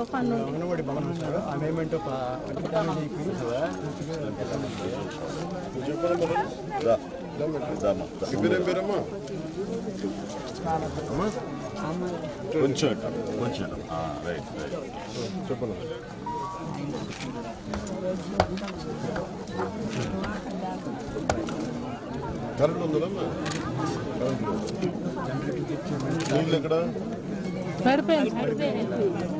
తుఫాన్ కొంచెం కొంచెం రైట్ రైట్. చెప్పండి కరెంట్ ఉందమ్మా కరెంట్ లేదు నీళ్ళు ఎక్కడ? పడిపోయింది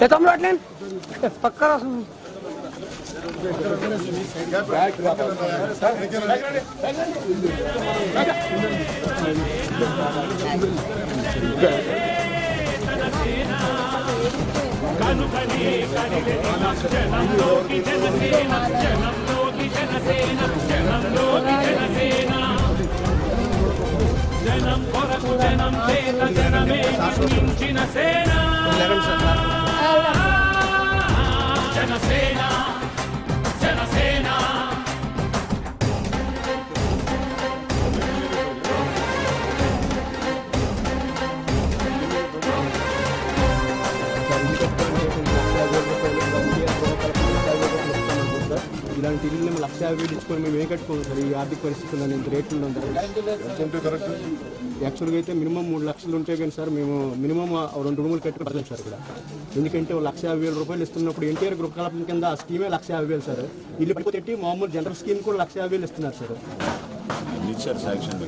ఎక్కడ వీళ్ళు చూపించండి పద పదండి పదండి ఆ వైర్కి తీసుకుంటాం బాబు రైట్ రైట్ రైట్ చేతంలో అట్లే పక్క రాసు ఇలాంటి ఇల్లు మేము లక్ష యాభై వేలు ఇచ్చుకొని మేము ఏం కట్టుకోము సార్? ఈ ఆర్థిక పరిస్థితుల్లో ఇంత రేట్లు ఉంది ఎంత యాక్చువల్గా అయితే మినిమం మూడు లక్షలు ఉంటే కానీ సార్ మేము మినిమం రెండు రూములు కట్టుకోవడం సార్ ఇక్కడ. ఎందుకంటే లక్ష యాభై వేల రూపాయలు ఇస్తున్నప్పుడు ఎన్టీఆర్ గ్రూప్ కింద ఆ స్కీమే లక్ష యాభై వేలు సార్. ఇల్లు పెట్టి మామూలు జనరల్ స్కీమ్ కూడా లక్ష యాభై వేలు ఇస్తున్నారు సార్. ఇచ్చారు శాంక్షన్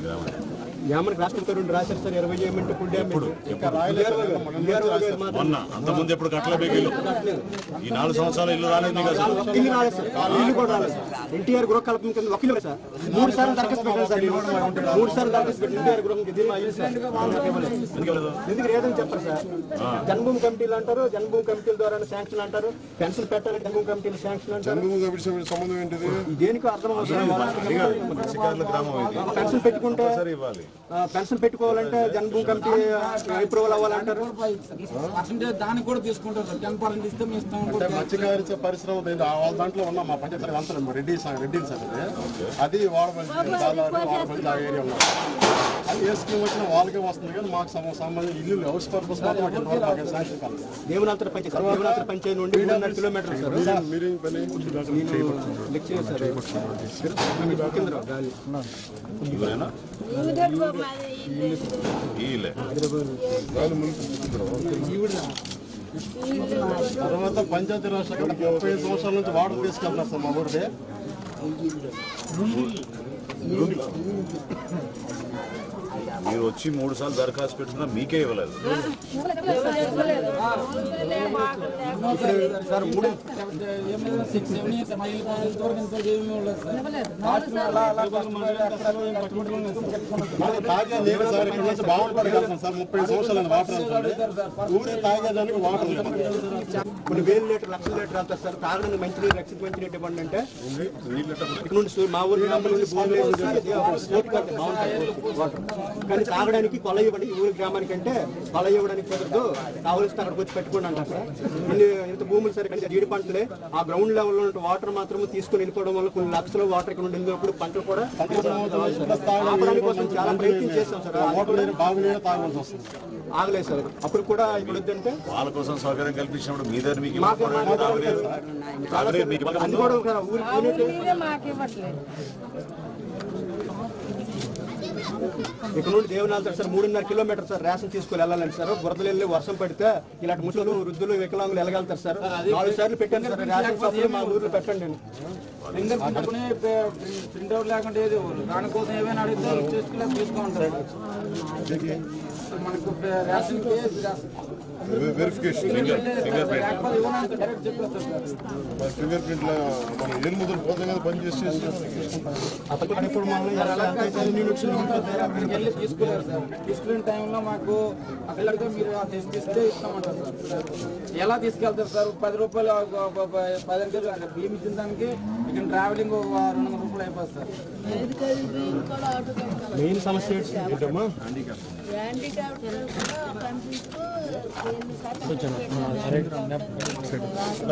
యామనికి రాష్ట్రం రెండు రాశారు సార్ ఇరవై చేయమంటే డ్యామేజ్ ఇంకా మొన్న ఎప్పుడు ఈ నాలుగు సంవత్సరాలు ఇల్లు రాలేదు ఇల్లు రాలేదు సార్ ఇల్లు కూడా రాలేదు సార్ ఎన్టీఆర్ గృహ కల్పన కింద వకీలు సార్ మూడు సార్లు దరఖాస్తు పెట్టాను సార్. మూడు సార్లు దరఖాస్తు పెట్టి ఎన్టీఆర్ గృహం. ఎందుకు లేదని చెప్పరు సార్ జన్మభూమి కమిటీలు అంటారు జన్మభూమి కమిటీల ద్వారా శాంక్షన్ అంటారు పెన్షన్ పెట్టాలని జన్మభూమి కమిటీలు శాంక్షన్ అంటారు చంద్రబాబు గారి సంబంధం ఏంటిది దేనికి అర్థం అవుతుంది మత్స్యకారుల గ్రామం ఇది పెన్షన్ పెట్టుకుంటే సరే ఇవ్వాలి పెన్షన్ పెట్టుకోవాలంటే జన్మభూమి కమిటీ అప్రూవల్ అవ్వాలంటారు పర్సెంటేజ్ దానికి కూడా తీసుకుంటారు టెన్ పర్సెంట్ ఇస్తే మేము ఇస్తాం అంటే మత్స్యకార పరిశ్రమ ఉంది. ఆ వాళ్ళ దాంట్లో ఉన్న మా పంచాయతీ అంతా రెడ్డి రెడ్డి సార్ అది. అది వాడబడి దాదాపు వాడబడి ఆ ఏరియా ఉన్నారు అది ఏ స్కీమ్ వచ్చినా వాళ్ళకే వస్తుంది కానీ మాకు సంబ- సంబంధించి ఇల్లు house purpose Devanathara panchayati sir. Devanathara panchayati నుండి మూడున్నర కిలోమీటర్లు సార్. Lecture sir. తర్వాత పంచాయతీ రాజ్ శాఖ ముప్పై సంవత్సరాల నుంచి వాటర్ తీసుకెళ్తున్నారు సార్ మా ఊరిదే మీరు వచ్చి మూడు సార్లు దరఖాస్తు పెట్టుకున్నా మీకే ఇవ్వలేదు. సార్ మూడు సిక్స్ సెవెన్ ఇయర్స్ మా ఇల్లు ఇంతవరకు ఏమీ ఉండదు సార్ సార్ ఇక్కడ నుంచి సార్ ముప్పై సంవత్సరాలు వాటర్ ఊరే తాగేదానికి వాటర్ కొన్ని వేలు లీటర్ లక్షల లీటర్ అంతా సార్ తాగడానికి మంచినీరు రక్షిత మంచినీరు ఇవ్వండి అంటే ఇక్కడ నుండి మా ఊరి గ్రామం నుండి బోర్లు వేసి కానీ తాగడానికి కొల ఇవ్వండి ఊరి గ్రామానికి అంటే కొల ఇవ్వడానికి కుదరదు. కావలసిన అక్కడికి వచ్చి పెట్టుకోండి సార్ ఇన్ని ఇంత భూములు సరే కానీ జీడి పంటలే ఆ గ్రౌండ్ లెవెల్లో ఉన్న వాటర్ మాత్రం తీసుకొని వెళ్ళిపోవడం వల్ల కొన్ని లక్షల వాటర్ ఇక్కడ నుండి వెళ్ళినప్పుడు పంటలు కూడా ఆపడానికి కోసం చాలా ప్రయత్నం చేస్తాం సార్. ఆగలేదు సార్. అప్పుడు కూడా ఇక్కడ వద్దంటే వాళ్ళ కోసం సౌకర్యం కల్పించినప్పుడు మీ దగ్గర మీకు అది కూడా ఒక ఇక్కడ నుండి దేవనాథ్ సార్ మూడున్నర కిలోమీటర్ సార్ రేషన్ తీసుకుని వెళ్ళాలండి సార్. బురదలు వెళ్ళి వర్షం పడితే ఇలాంటి ముసలు వృద్ధులు వికలాంగులు వెళ్ళగలుగుతారు సార్? నాలుగు సార్లు పెట్టాను సార్ రేషన్ షాపులు మా ఊర్లో పెట్టండి ప్రింట్ అవుట్ లేకుండా ఏది దానికోసం ఏమైనా అడిగితే తీసుకుని తీసుకుంటారు మనకు వెరిఫికేషన్ చెప్పేస్తారు సార్. ఫింగర్ ప్రింట్ మన ముద్ర పోతే కదా పని చేసి తీసుకునే టైంలో మాకు మీరు ఇస్తే ఇస్తామంటారు సార్. ఎలా తీసుకెళ్తారు సార్? పది రూపాయలు ఒక- ఒక- ఒక పదిహేను కేజీలు అక్కడ బియ్యం ఇచ్చిన దానికి ఇక్కడ ట్రావెలింగ్ ఒక రెండు వందల రూపాయలు అయిపోతుంది సార్. మెయిన్ సమస్య ఏంటమ్మా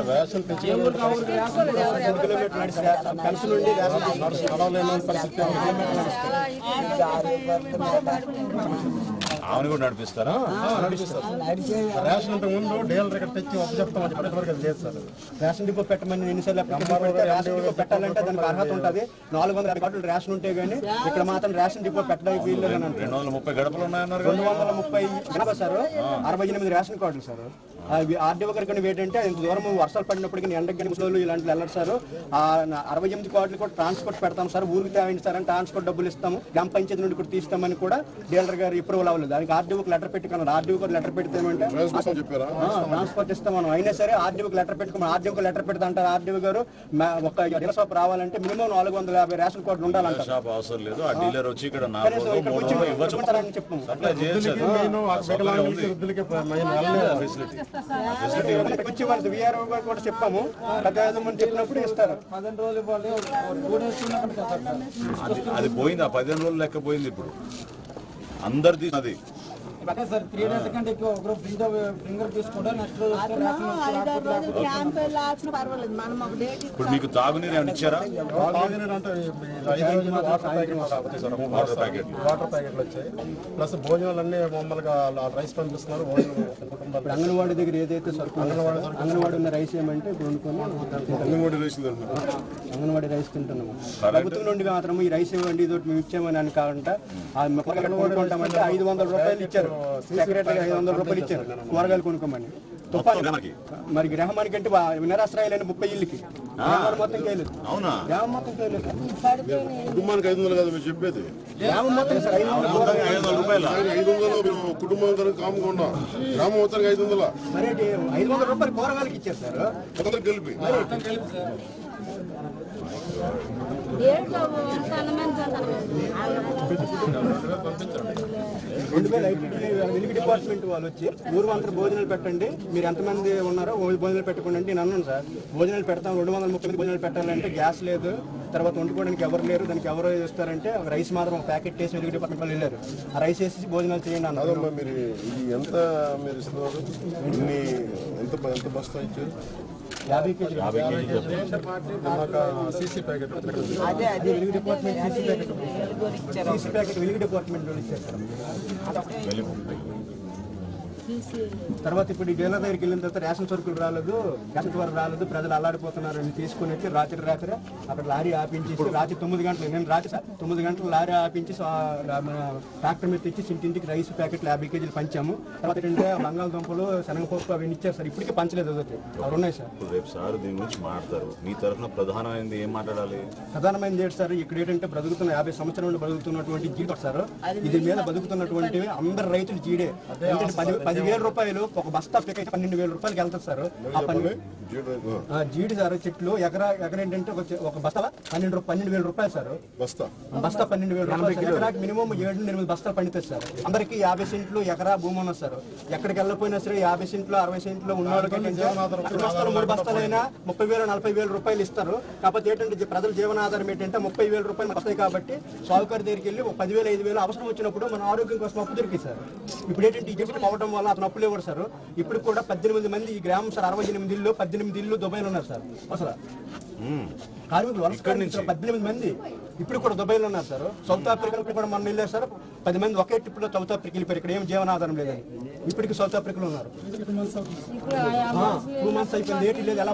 రేషన్ తెచ్చి కిలోమీటర్ నడిచి కలిసి నుండి నడవలేని పరిస్థితి ఆమెను కూడా నడిపిస్తారా? రేషన్ అంటే ముందు డీలర్ ఇక్కడ తెచ్చి ఒప్పు చెప్తామని చెప్పి లేదు సార్. రేషన్ డిపో పెట్టమని ఎన్నిసార్లు రేషన్ డిపో పెట్టాలంటే దానికి అర్హత ఉంటుంది. నాలుగు వందల కార్డులు రేషన్ ఉంటే గానీ ఇక్కడ మాత్రం రేషన్ డిపో పెట్టడానికి వీలు లేదని అంటారు. రెండు వందల ముప్పై గడపలు ఉన్నాయన్నారు రెండు వందల ముప్పై సార్. అరవై ఎనిమిది రేషన్ కార్డులు సార్. అవి ఆర్డీఓ గారికి ఏంటంటే ఇంత దూరం వర్షాలు పడినప్పటికీ ఎండకి ముసలు ఇలాంటి వెళ్ళరు సార్. అరవై ఎనిమిది కార్డులు కూడా ట్రాన్స్పోర్ట్ పెడతాం సార్. ఊరికి తేవండి సార్ అని ట్రాన్స్పోర్ట్ డబ్బులు ఇస్తాము. గ్రామ పంచాయతీ నుండి కూడా తీస్తామని కూడా డీలర్ గారు అప్రూవల్ అవ్వలేదు. దానికి ఆర్డీఓకి లెటర్ పెట్టుకున్నారు ఆర్డీఓ గారు లెటర్ పెడితేమంటే ట్రాన్స్పోర్ట్ చెప్పారా? ట్రాన్స్పోర్ట్ ఇస్తాం మనం అయినా సరే ఆర్డీఓకి లెటర్ పెట్టుకున్నాం. ఆర్డీఓకి లెటర్ పెడతా అంటారు ఆర్డీఓ గారు ఒక డీలర్ షాప్ రావాలంటే మినిమం నాలుగు వందల యాభై రేషన్ షాప్ అవసరం లేదు. ఆ డీలర్ వచ్చి ఇక్కడ ఇవ్వమంటారని చెప్పాము. వచ్చి మనకి విఆర్ఓ గారు కూడా చెప్పాము. పెద్ద మంది చెప్పినప్పుడు ఇస్తారు. అది అది పోయింది ఆ పదిహేను రోజులు లెక్క పోయింది ఇప్పుడు. అందరిది అది అదే. సార్ త్రీ డేస్ కంటే ఎక్కువ ఒకరోజు ఫింగర్ ఫింగర్ తీసుకుంటే నెక్స్ట్ రోజు వస్తే అతను రేషన్ వచ్చి ఐదారు రాకపోతే రోజులు క్యాంప్ వెళ్ళాల్సిన పర్వాలేదు. మనం ఒక డేట్ ఇప్పుడు మీకు తాగునీరు ఏమైనా ఇచ్చారా? తాగునీరు అంటే ఈ ఐదు రోజులు వాటర్ ప్యాకెట్లు వచ్చాయి సార్ వాటర్ ప్యాకెట్ వాటర్ ప్యాకెట్లు వచ్చాయి. ప్లస్ భోజనాలు అన్ని మామూలుగా రైస్ పంపిస్తున్నారు భోజనం అంగన్వాడీ దగ్గర ఏదైతే సరుకు ఉందో, అంగన్వాడీ ఉన్న రైస్ ఏమంటే ఇప్పుడు తింటాం. అంగన్వాడీ అంగన్వాడీ రైస్ తింటున్నాము ప్రభుత్వం నుండి మాత్రం ఈ రైస్ ఇవ్వండి ఇదొకటి మేము ఇచ్చామని అని కాకుండా ఐదు వందల రూపాయలు ఇచ్చారు. సెక్రటరీ ఐదు వందల రూపాయలు ఇచ్చారు. కూరగాయలు కొనుక్కోమని. తుఫాను? మరి గ్రామానికి అంటే వా- నిరాశ్రయాలైన ముప్పై ఇళ్ళకి. మొత్తం గ్రామం మొత్తం కుటుంబానికి ఐదు వందలు కదా మీరు చెప్పేది. గ్రామం మొత్తం సార్ ఐదు వందలు ఐదు వందల రూపాయల? ఆయన ఐదు వందలు మీరు కుటుంబం కనుక కామకుండా గ్రామం మొత్తానికి ఐదు వందల? ఐదు వందల రూపాయలు కూరగాయలకి ఇచ్చారు సార్. కలిపి. రెండు వేల వెలుగు డిపార్ట్మెంట్ వాళ్ళు వచ్చి ఊరు అందరూ భోజనాలు పెట్టండి. మీరు ఎంతమంది ఉన్నారో భోజనాలు పెట్టుకోండి అంటే నేను అన్నాను సార్. భోజనాలు పెడతాం. రెండు వందల ముప్పై భోజనాలు పెట్టాలంటే గ్యాస్ లేదు. తర్వాత వండుకోవడానికి ఎవరు లేరు. దానికి ఎవరు ఇస్తారంటే ఒక రైస్ మాత్రం ఒక ప్యాకెట్ వేసి వెలుగు డిపార్ట్మెంట్ వాళ్ళు వెళ్ళారు. ఆ రైస్ వేసి భోజనాలు చేయండి అన్నారు. మీరు ఎంత మీరు ఇస్తున్నారు? ఎంత ఎంత బస్తా ఇచ్చారు? యాభై కేజీలు. CC packet Velugu department CC packet CC packet Velugu department sir తర్వాత ఇప్పుడు ఈ డీలర్ దగ్గరికి వెళ్ళిన తర్వాత రేషన్ సరుకులు రాలేదు రేషన్ వరకు రాలేదు ప్రజలు అల్లాడిపోతున్నారు అని తీసుకుని వచ్చి రాత్రి రాత్రి అక్కడ లారీ ఆపించేసి రాత్రి తొమ్మిది గంటలు నేను రాత్రి తొమ్మిది గంటలు లారీ ఆపించి మన ట్రాక్టర్ మీద తెచ్చి ఇంటింటికి రైస్ ప్యాకెట్లు యాభై కేజీలు పంచాము. తర్వాత ఏంటంటే బంగాళదుంపలు శనగపప్పు అవన్నీ ఇచ్చారు సార్. ఇప్పటికీ పంచలేదు అదొకటి. అవి ఉన్నాయి సార్. ఇప్పుడు రేపు సార్ దీని గురించి మాట్లాడతారు. మీ తరఫున ప్రధానమైనది ఏం మాట్లాడాలి? ప్రధానమైనది ఏంటి సార్? ఇక్కడ ఏంటంటే బ్రతుకుతున్న యాభై సంవత్సరాల నుండి బ్రతుకుతున్నటువంటి జీడి సార్. ఇది మీద బతుకుతున్నటువంటి అందరు రైతులు జీడే. ఏంటంటే పది పదివేల రూపాయలు ఒక బస్తా పిక్ అయితే పన్నెండు వేల రూపాయలకి వెళ్తుంది సార్. ఆ పన్నెండు జీడో- సార్ చెట్లు ఎకరా ఎకర ఏంటంటే ఒక బస్తా పన్నెండు పన్నెండు వేల రూపాయలు సార్. బస్తా బస్తా పన్నెండు వేల రూపాయలు. ఎకరాకి మినిమం ఏడు నుండి ఎనిమిది బస్తాలు పండుతుంది సార్. అందరికి యాభై సెంట్లు ఎకరా భూమి ఉన్నది సార్. ఎక్కడికి వెళ్ళకపోయినా సరే యాభై సెంట్లు అరవై సెంట్లు ఉన్న బస్తాలు మూడు బస్తాలైనా ముప్పై వేలు నలభై వేల రూపాయలు ఇస్తారు. కాకపోతే ఏంటంటే ప్రజల జీవనాధారం ఏంటంటే ముప్పై వేల రూపాయలు వస్తాయి కాబట్టి సాగుకారు దగ్గరికి వెళ్ళి ఒక పదివేలు ఐదు వేలు అవసరం వచ్చినప్పుడు మన ఆరోగ్యం కోసం అప్పు దొరికింది సార్. ఇప్పుడు ఏంటంటే ఈ అవ్వడం వల్ల అతను అప్పులు ఇవ్వడు సార్. ఇప్పుడు కూడా పద్దెనిమిది మంది ఈ గ్రామం సార్ అరవై ఎనిమిది ఇల్లు పద్దెనిమిది ఇల్లు దుబాయ్లో ఉన్నారు సార్. అసలు కార్మికులు వలస కార్మికులు పద్దెనిమిది మంది ఇప్పుడు కూడా దుబాయ్లో ఉన్నారు సార్. సౌత్ ఆఫ్రికా కూడా మొన్న వెళ్ళారు సార్. పది మంది ఒకే ట్రిప్లో సౌత్ ఆఫ్రికా వెళ్ళిపోయారు. ఇక్కడ ఏం జీవనాధారం లేదని. ఇప్పటికి సౌత్ ఆఫ్రికాలో ఉన్నారు. ఇప్పుడు టూ మంత్స్ అయిపోయింది. ఏంటి లేదు ఎలా